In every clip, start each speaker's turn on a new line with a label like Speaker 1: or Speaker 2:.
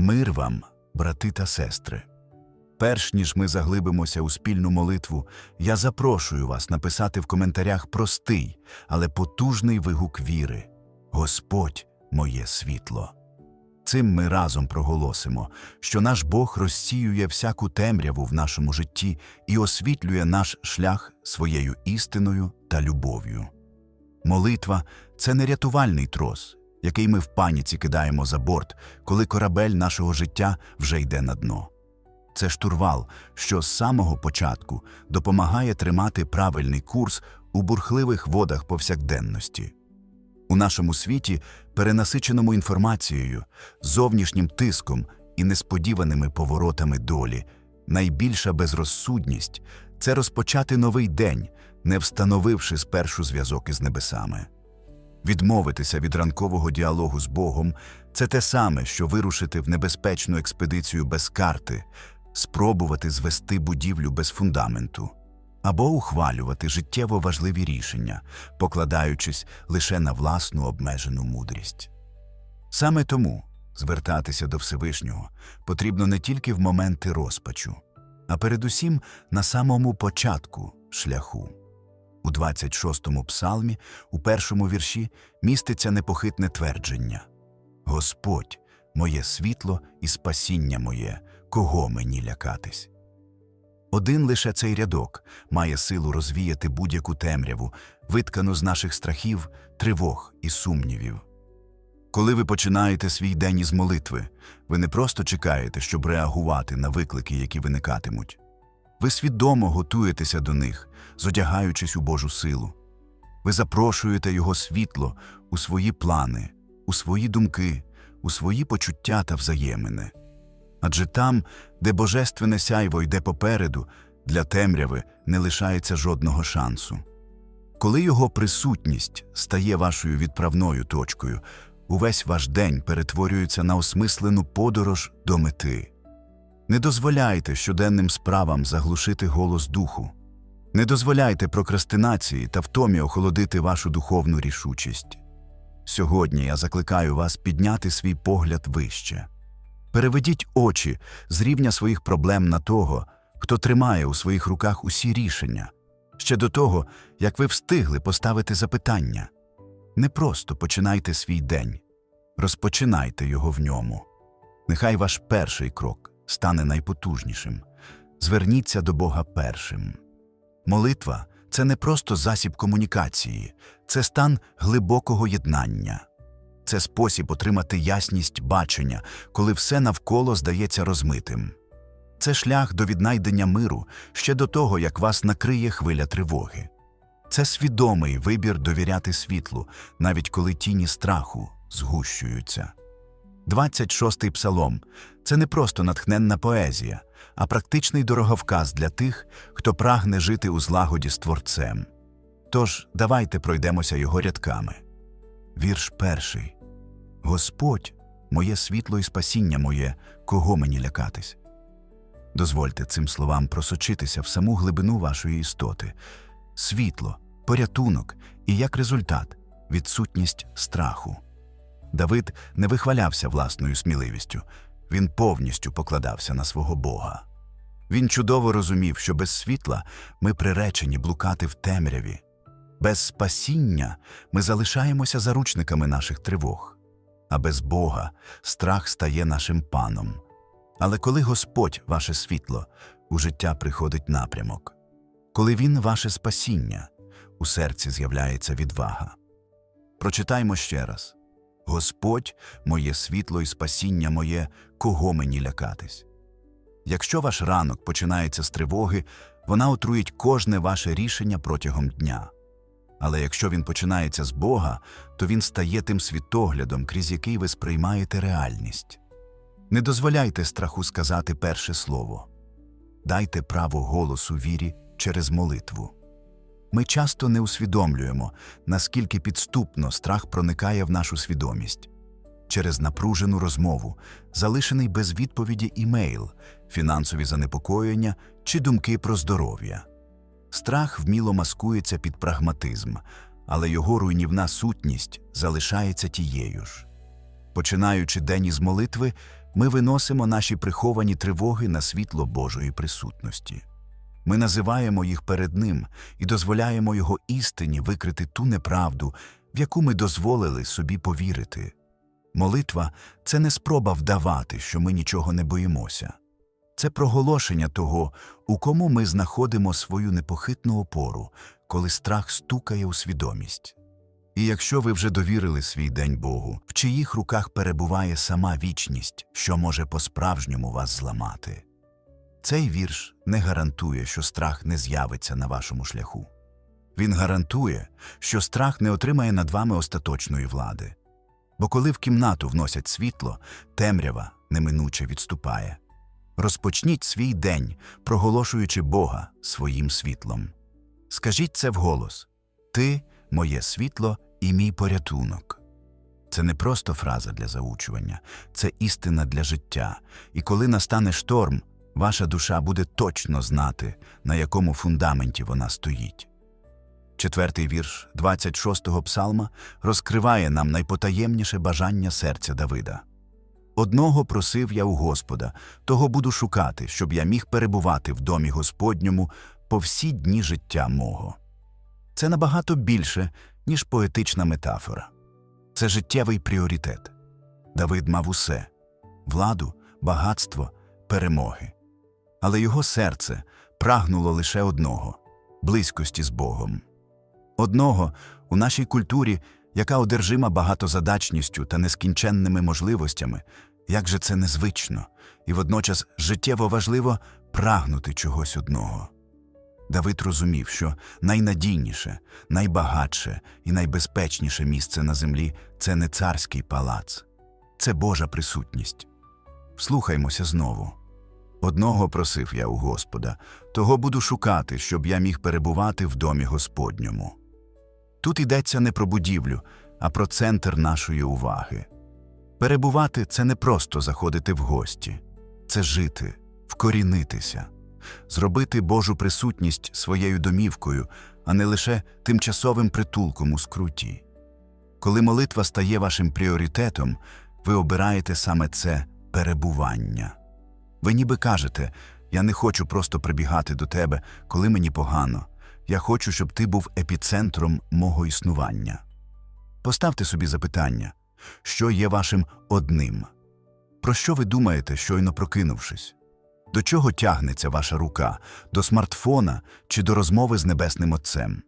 Speaker 1: Мир вам, брати та сестри. Перш ніж ми заглибимося у спільну молитву, я запрошую вас написати в коментарях простий, але потужний вигук віри Господь моє світло. Цим ми разом проголосимо, що наш Бог розсіює всяку темряву в нашому житті і освітлює наш шлях своєю істиною та любов'ю. Молитва це не рятувальний трос, який ми в паніці кидаємо за борт, коли корабель нашого життя вже йде на дно. Це штурвал, що з самого початку допомагає тримати правильний курс у бурхливих водах повсякденності. У нашому світі, перенасиченому інформацією, зовнішнім тиском і несподіваними поворотами долі, найбільша безрозсудність це розпочати новий день, не встановивши спершу зв'язок із небесами. Відмовитися від ранкового діалогу з Богом це те саме, що вирушити в небезпечну експедицію без карти, спробувати звести будівлю без фундаменту або ухвалювати життєво важливі рішення, покладаючись лише на власну обмежену мудрість. Саме тому звертатися до Всевишнього потрібно не тільки в моменти розпачу, а передусім на самому початку шляху. У 26-му псалмі, у першому вірші, міститься непохитне твердження Господь, моє світло і спасіння моє, кого мені лякатись? Один лише цей рядок має силу розвіяти будь-яку темряву, виткану з наших страхів, тривог і сумнівів. Коли ви починаєте свій день із молитви, ви не просто чекаєте, щоб реагувати на виклики, які виникатимуть. Ви свідомо готуєтеся до них, зодягаючись у Божу силу. Ви запрошуєте Його світло у свої плани, у свої думки, у свої почуття та взаємини. Адже там, де божественне сяйво йде попереду, для темряви не лишається жодного шансу. Коли його присутність стає вашою відправною точкою, увесь ваш день перетворюється на осмислену подорож до мети. Не дозволяйте щоденним справам заглушити голос духу. Не дозволяйте прокрастинації та втомі охолодити вашу духовну рішучість. Сьогодні я закликаю вас підняти свій погляд вище. Переведіть очі з рівня своїх проблем на того, хто тримає у своїх руках усі рішення, ще до того, як ви встигли поставити запитання. Не просто починайте свій день, розпочинайте його в ньому. Нехай ваш перший крок стане найпотужнішим. Зверніться до Бога першим. Молитва це не просто засіб комунікації, це стан глибокого єднання. Це спосіб отримати ясність бачення, коли все навколо здається розмитим. Це шлях до віднайдення миру ще до того, як вас накриє хвиля тривоги. Це свідомий вибір довіряти світлу, навіть коли тіні страху згущуються. 26-й псалом це не просто натхненна поезія, а практичний дороговказ для тих, хто прагне жити у злагоді з Творцем. Тож давайте пройдемося його рядками. Вірш перший. Господь, моє світло і спасіння моє, кого мені лякатись? Дозвольте цим словам просочитися в саму глибину вашої істоти. Світло, порятунок і, як результат, відсутність страху. Давид не вихвалявся власною сміливістю, він повністю покладався на свого Бога. Він чудово розумів, що без світла ми приречені блукати в темряві. Без спасіння ми залишаємося заручниками наших тривог а без Бога страх стає нашим паном. Але коли Господь ваше світло, у життя приходить напрямок, коли Він ваше спасіння, у серці з'являється відвага. Прочитаймо ще раз Господь, моє світло і спасіння моє, кого мені лякатись. Якщо ваш ранок починається з тривоги, вона отруїть кожне ваше рішення протягом дня. Але якщо він починається з Бога, то він стає тим світоглядом, крізь який ви сприймаєте реальність. Не дозволяйте страху сказати перше слово дайте право голосу вірі через молитву. Ми часто не усвідомлюємо, наскільки підступно страх проникає в нашу свідомість через напружену розмову, залишений без відповіді імейл, фінансові занепокоєння чи думки про здоров'я. Страх вміло маскується під прагматизм, але його руйнівна сутність залишається тією ж. Починаючи день із молитви, ми виносимо наші приховані тривоги на світло Божої присутності. Ми називаємо їх перед Ним і дозволяємо Його істині викрити ту неправду, в яку ми дозволили собі повірити. Молитва це не спроба вдавати, що ми нічого не боїмося. Це проголошення того, у кому ми знаходимо свою непохитну опору, коли страх стукає у свідомість. І якщо ви вже довірили свій день Богу, в чиїх руках перебуває сама вічність, що може по-справжньому вас зламати. Цей вірш не гарантує, що страх не з'явиться на вашому шляху. Він гарантує, що страх не отримає над вами остаточної влади. Бо коли в кімнату вносять світло, темрява неминуче відступає. Розпочніть свій день, проголошуючи Бога своїм світлом. Скажіть це вголос Ти моє світло і мій порятунок. Це не просто фраза для заучування, це істина для життя. І коли настане шторм, ваша душа буде точно знати, на якому фундаменті вона стоїть. Четвертий вірш 26-го псалма розкриває нам найпотаємніше бажання серця Давида. Одного просив я у Господа, того буду шукати, щоб я міг перебувати в домі Господньому по всі дні життя мого. Це набагато більше, ніж поетична метафора. Це життєвий пріоритет. Давид мав усе владу, багатство, перемоги. Але його серце прагнуло лише одного близькості з Богом. Одного у нашій культурі, яка одержима багатозадачністю та нескінченними можливостями, як же це незвично, і водночас життєво важливо прагнути чогось одного. Давид розумів, що найнадійніше, найбагатше і найбезпечніше місце на землі це не царський палац, це Божа присутність. Вслухаймося знову. Одного просив я у Господа, того буду шукати, щоб я міг перебувати в домі Господньому. Тут йдеться не про будівлю, а про центр нашої уваги. Перебувати це не просто заходити в гості, це жити, вкорінитися, зробити Божу присутність своєю домівкою, а не лише тимчасовим притулком у скруті. Коли молитва стає вашим пріоритетом, ви обираєте саме це перебування. Ви ніби кажете, я не хочу просто прибігати до тебе, коли мені погано. Я хочу, щоб ти був епіцентром мого існування. Поставте собі запитання, що є вашим одним? Про що ви думаєте, щойно прокинувшись? До чого тягнеться ваша рука, до смартфона чи до розмови з Небесним Отцем?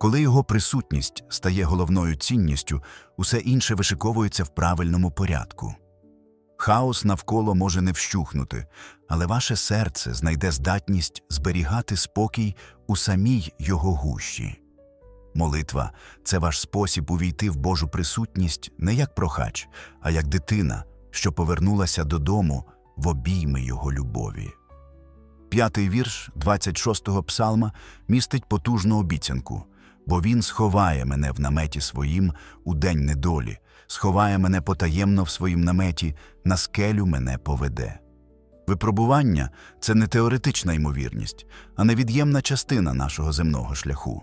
Speaker 1: Коли його присутність стає головною цінністю, усе інше вишиковується в правильному порядку. Хаос навколо може не вщухнути, але ваше серце знайде здатність зберігати спокій у самій його гущі. Молитва це ваш спосіб увійти в Божу присутність не як прохач, а як дитина, що повернулася додому в обійми його любові. П'ятий вірш 26-го псалма містить потужну обіцянку, бо він сховає мене в наметі своїм у день недолі, сховає мене потаємно в своїм наметі, на скелю мене поведе. Випробування це не теоретична ймовірність, а невід'ємна частина нашого земного шляху.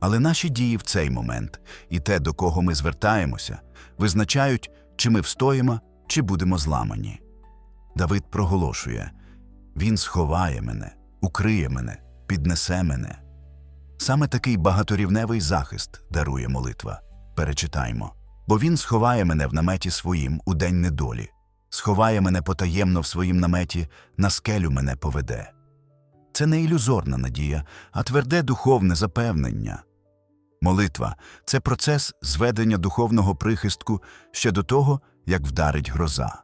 Speaker 1: Але наші дії в цей момент і те, до кого ми звертаємося, визначають, чи ми встоїмо, чи будемо зламані. Давид проголошує Він сховає мене, укриє мене, піднесе мене. Саме такий багаторівневий захист дарує молитва. Перечитаймо. Бо він сховає мене в наметі своїм у день недолі, сховає мене потаємно в своїм наметі, на скелю мене поведе. Це не ілюзорна надія, а тверде духовне запевнення. Молитва це процес зведення духовного прихистку ще до того, як вдарить гроза.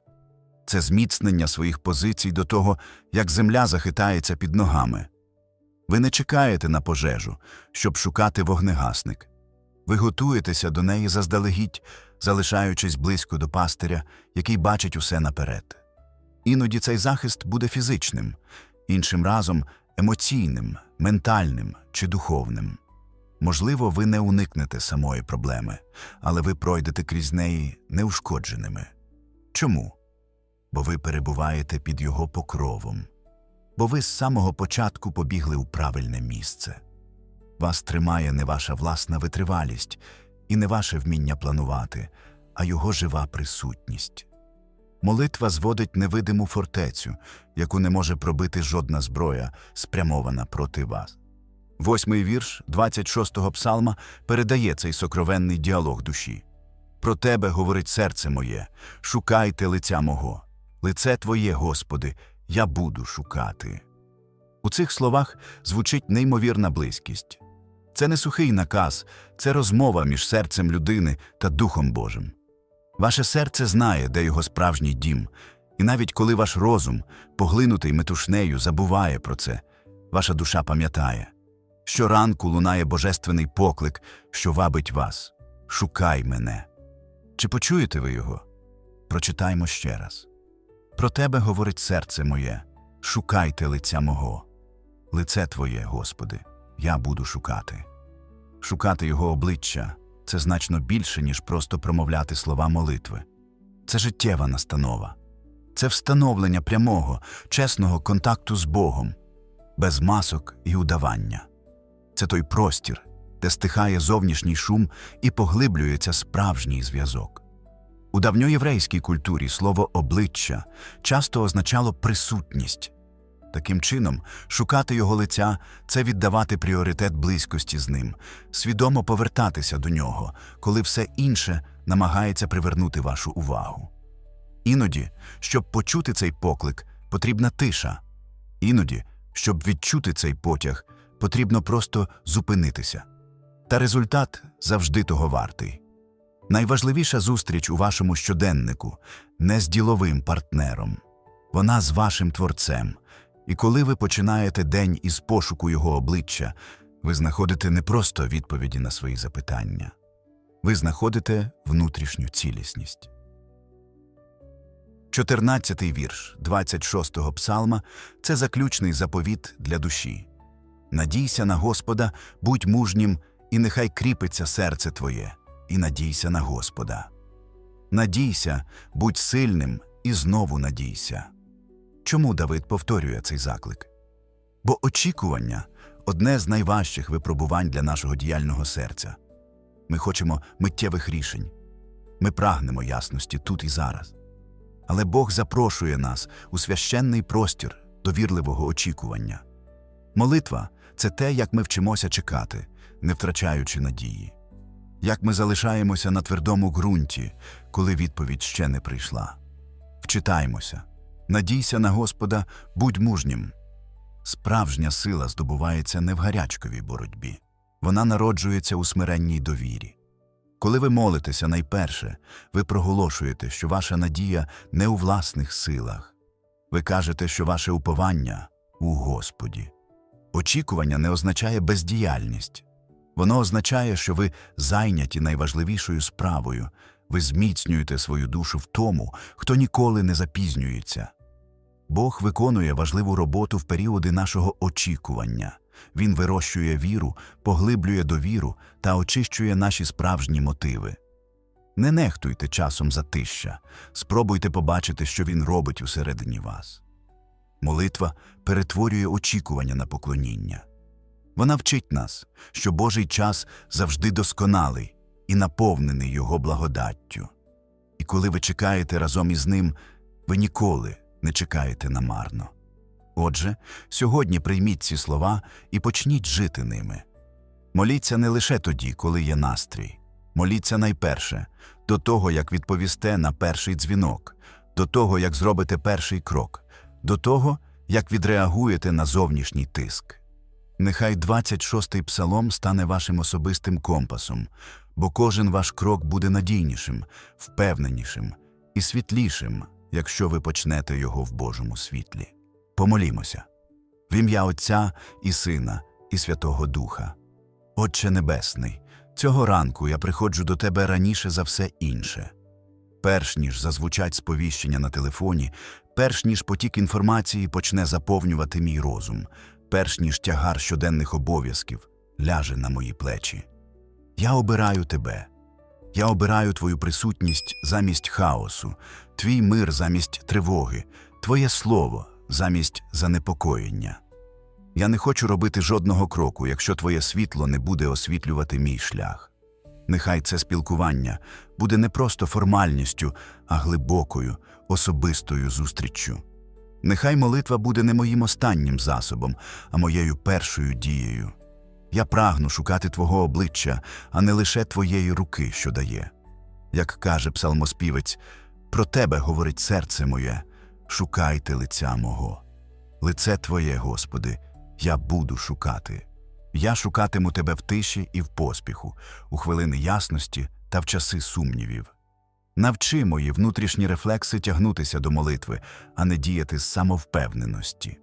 Speaker 1: Це зміцнення своїх позицій до того, як земля захитається під ногами. Ви не чекаєте на пожежу, щоб шукати вогнегасник. Ви готуєтеся до неї заздалегідь, залишаючись близько до пастиря, який бачить усе наперед. Іноді цей захист буде фізичним, іншим разом емоційним, ментальним чи духовним. Можливо, ви не уникнете самої проблеми, але ви пройдете крізь неї неушкодженими. Чому? Бо ви перебуваєте під його покровом, бо ви з самого початку побігли у правильне місце. Вас тримає не ваша власна витривалість і не ваше вміння планувати, а його жива присутність. Молитва зводить невидиму фортецю, яку не може пробити жодна зброя, спрямована проти вас. Восьмий вірш 26-го псалма передає цей сокровенний діалог душі. Про тебе говорить серце моє, шукайте лиця мого. Лице Твоє, Господи, я буду шукати. У цих словах звучить неймовірна близькість. Це не сухий наказ, це розмова між серцем людини та Духом Божим. Ваше серце знає, де його справжній дім, і навіть коли ваш розум, поглинутий метушнею, забуває про це, ваша душа пам'ятає. Щоранку лунає божественний поклик, що вабить вас Шукай мене. Чи почуєте ви його? Прочитаймо ще раз. Про тебе говорить серце моє, шукайте лиця мого. Лице Твоє, Господи, я буду шукати. Шукати Його обличчя це значно більше, ніж просто промовляти слова молитви. Це життєва настанова, це встановлення прямого, чесного контакту з Богом, без масок і удавання. Це той простір, де стихає зовнішній шум і поглиблюється справжній зв'язок. У давньоєврейській культурі слово обличчя часто означало присутність. Таким чином, шукати його лиця це віддавати пріоритет близькості з ним, свідомо повертатися до нього, коли все інше намагається привернути вашу увагу. Іноді, щоб почути цей поклик, потрібна тиша. Іноді, щоб відчути цей потяг, потрібно просто зупинитися. Та результат завжди того вартий. Найважливіша зустріч у вашому щоденнику не з діловим партнером, вона з вашим творцем. І коли ви починаєте день із пошуку його обличчя, ви знаходите не просто відповіді на свої запитання, ви знаходите внутрішню цілісність. 14-й вірш 26-го псалма це заключний заповіт для душі. Надійся на Господа, будь мужнім, і нехай кріпиться серце твоє, і надійся на Господа. Надійся, будь сильним, і знову надійся. Чому Давид повторює цей заклик? Бо очікування одне з найважчих випробувань для нашого діяльного серця. Ми хочемо миттєвих рішень, ми прагнемо ясності тут і зараз. Але Бог запрошує нас у священний простір довірливого очікування. Молитва це те, як ми вчимося чекати, не втрачаючи надії, як ми залишаємося на твердому ґрунті, коли відповідь ще не прийшла. Вчитаймося. Надійся на Господа, будь мужнім. Справжня сила здобувається не в гарячковій боротьбі, вона народжується у смиренній довірі. Коли ви молитеся найперше, ви проголошуєте, що ваша надія не у власних силах. Ви кажете, що ваше уповання у Господі. Очікування не означає бездіяльність. Воно означає, що ви зайняті найважливішою справою, ви зміцнюєте свою душу в тому, хто ніколи не запізнюється. Бог виконує важливу роботу в періоди нашого очікування. Він вирощує віру, поглиблює довіру та очищує наші справжні мотиви. Не нехтуйте часом затища, спробуйте побачити, що він робить усередині вас. Молитва перетворює очікування на поклоніння. Вона вчить нас, що Божий час завжди досконалий і наповнений Його благодаттю. І коли ви чекаєте разом із ним, ви ніколи не чекаєте намарно. Отже, сьогодні прийміть ці слова і почніть жити ними. Моліться не лише тоді, коли є настрій. Моліться найперше до того, як відповісте на перший дзвінок, до того, як зробите перший крок, до того, як відреагуєте на зовнішній тиск. Нехай 26-й псалом стане вашим особистим компасом, бо кожен ваш крок буде надійнішим, впевненішим і світлішим, якщо ви почнете його в Божому світлі. Помолімося в ім'я Отця і Сина, і Святого Духа. Отче Небесний, цього ранку я приходжу до Тебе раніше за все інше. Перш ніж зазвучать сповіщення на телефоні, перш ніж потік інформації почне заповнювати мій розум, перш ніж тягар щоденних обов'язків ляже на мої плечі. Я обираю тебе. Я обираю твою присутність замість хаосу, твій мир замість тривоги, твоє слово замість занепокоєння. Я не хочу робити жодного кроку, якщо твоє світло не буде освітлювати мій шлях. Нехай це спілкування буде не просто формальністю, а глибокою, особистою зустріччю. Нехай молитва буде не моїм останнім засобом, а моєю першою дією. Я прагну шукати Твого обличчя, а не лише Твоєї руки, що дає. Як каже псалмоспівець, про Тебе говорить серце моє, шукайте лиця мого. Лице Твоє, Господи, я буду шукати. Я шукатиму Тебе в тиші і в поспіху, у хвилини ясності та в часи сумнівів. Навчи мої внутрішні рефлекси тягнутися до молитви, а не діяти з самовпевненості.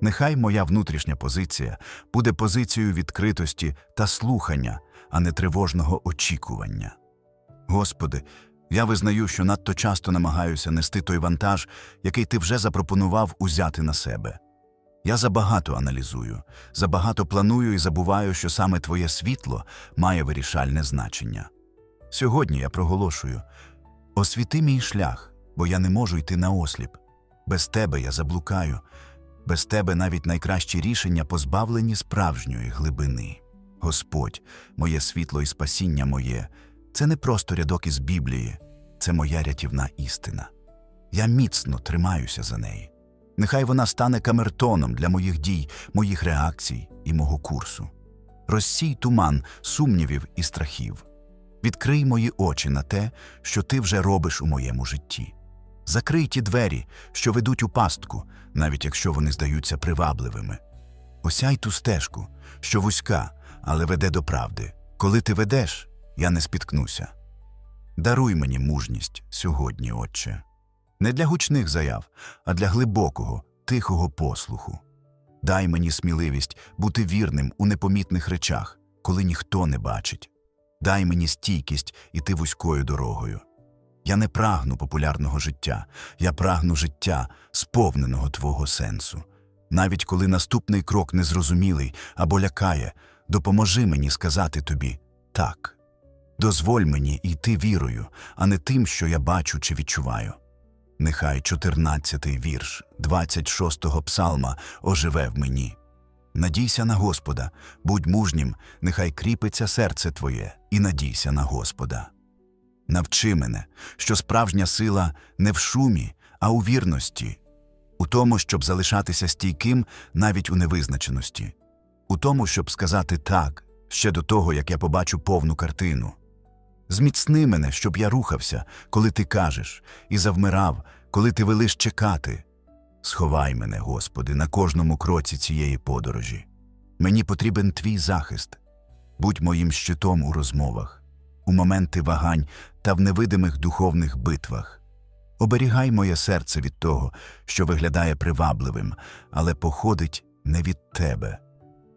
Speaker 1: Нехай моя внутрішня позиція буде позицією відкритості та слухання, а не тривожного очікування. Господи, я визнаю, що надто часто намагаюся нести той вантаж, який ти вже запропонував узяти на себе. Я забагато аналізую, забагато планую і забуваю, що саме твоє світло має вирішальне значення. Сьогодні я проголошую освіти мій шлях, бо я не можу йти наосліп. Без тебе я заблукаю, без тебе навіть найкращі рішення позбавлені справжньої глибини. Господь, моє світло і спасіння моє, це не просто рядок із Біблії, це моя рятівна істина. Я міцно тримаюся за неї. Нехай вона стане камертоном для моїх дій, моїх реакцій і мого курсу. Розсій туман сумнівів і страхів. Відкрий мої очі на те, що ти вже робиш у моєму житті. Закрий ті двері, що ведуть у пастку, навіть якщо вони здаються привабливими. Осяй ту стежку, що вузька, але веде до правди. Коли ти ведеш, я не спіткнуся. Даруй мені мужність сьогодні, Отче. Не для гучних заяв, а для глибокого, тихого послуху. Дай мені сміливість бути вірним у непомітних речах, коли ніхто не бачить. Дай мені стійкість іти вузькою дорогою. Я не прагну популярного життя, я прагну життя, сповненого твого сенсу. Навіть коли наступний крок незрозумілий або лякає, допоможи мені сказати тобі так. Дозволь мені йти вірою, а не тим, що я бачу чи відчуваю. Нехай 14-й вірш 26-го псалма оживе в мені. Надійся на Господа, будь мужнім, нехай кріпиться серце твоє, і надійся на Господа. Навчи мене, що справжня сила не в шумі, а у вірності, у тому, щоб залишатися стійким навіть у невизначеності, у тому, щоб сказати так ще до того, як я побачу повну картину. Зміцни мене, щоб я рухався, коли ти кажеш, і завмирав, коли ти велиш чекати. Сховай мене, Господи, на кожному кроці цієї подорожі. Мені потрібен твій захист. Будь моїм щитом у розмовах, у моменти вагань та в невидимих духовних битвах. Оберігай моє серце від того, що виглядає привабливим, але походить не від тебе.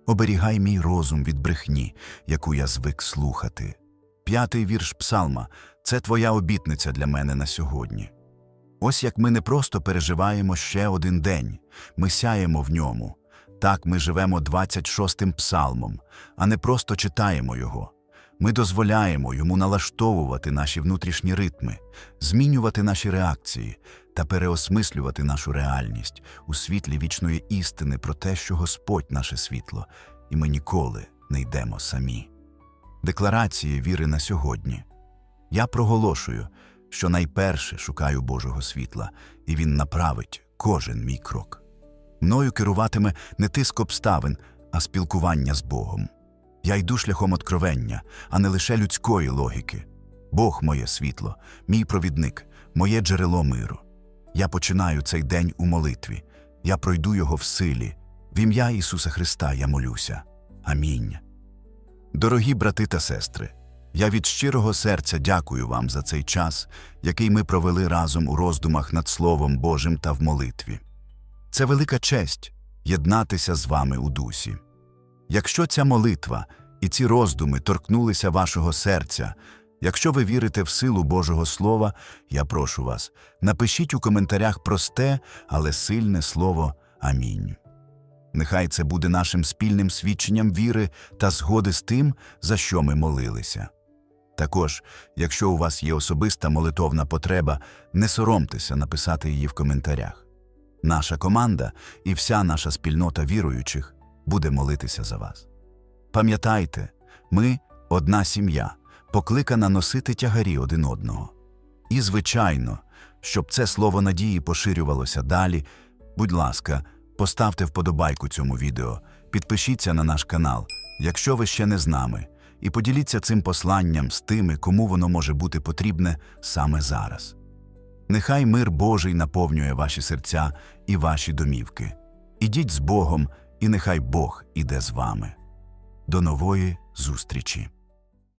Speaker 1: Оберігай мій розум від брехні, яку я звик слухати. П'ятий вірш Псалма це твоя обітниця для мене на сьогодні. Ось як ми не просто переживаємо ще один день, ми сяємо в ньому. Так ми живемо 26-м псалмом, а не просто читаємо його. Ми дозволяємо йому налаштовувати наші внутрішні ритми, змінювати наші реакції та переосмислювати нашу реальність у світлі вічної істини про те, що Господь наше світло, і ми ніколи не йдемо самі. Декларації віри на сьогодні. Я проголошую, що найперше шукаю Божого світла, і Він направить кожен мій крок. Мною керуватиме не тиск обставин, а спілкування з Богом. Я йду шляхом откровення, а не лише людської логіки. Бог моє світло, мій провідник, моє джерело миру. Я починаю цей день у молитві, я пройду його в силі. В ім'я Ісуса Христа я молюся. Амінь. Дорогі брати та сестри, я від щирого серця дякую вам за цей час, який ми провели разом у роздумах над Словом Божим та в молитві. Це велика честь єднатися з вами у дусі. Якщо ця молитва і ці роздуми торкнулися вашого серця, якщо ви вірите в силу Божого Слова, я прошу вас, напишіть у коментарях просте, але сильне слово Амінь. Нехай це буде нашим спільним свідченням віри та згоди з тим, за що ми молилися. Також, якщо у вас є особиста молитовна потреба, не соромтеся написати її в коментарях. Наша команда і вся наша спільнота віруючих буде молитися за вас. Пам'ятайте, ми одна сім'я, покликана носити тягарі один одного. І, звичайно, щоб це слово надії поширювалося далі, будь ласка, поставте вподобайку цьому відео, підпишіться на наш канал, якщо ви ще не з нами, і поділіться цим посланням з тими, кому воно може бути потрібне саме зараз. Нехай мир Божий наповнює ваші серця і ваші домівки. Ідіть з Богом, і нехай Бог іде з вами. До нової зустрічі!